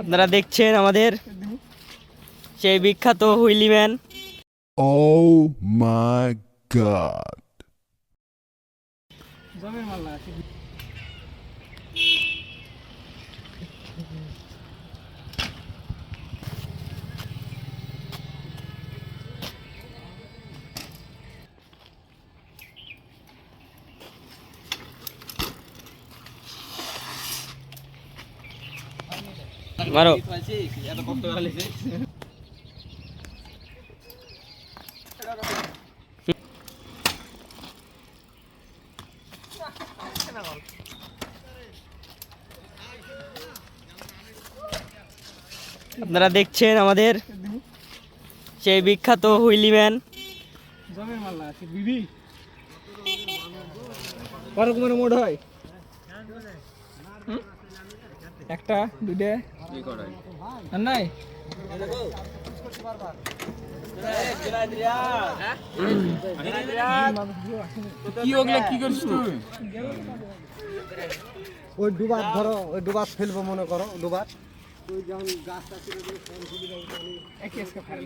আপনারা দেখছেন আমাদের সেই বিখ্যাত wheelie man oh my god. মারো। আপনারা দেখছেন আমাদের সেই বিখ্যাত হুইলি ম্যান। হয়। হুম? একটা দুইটা আর নাই? কি ওগুলা কি করছিস তুই? ওই ডুবাত ধরো ওই ডুবাত ফেলব মনে করো আজকে ফাইল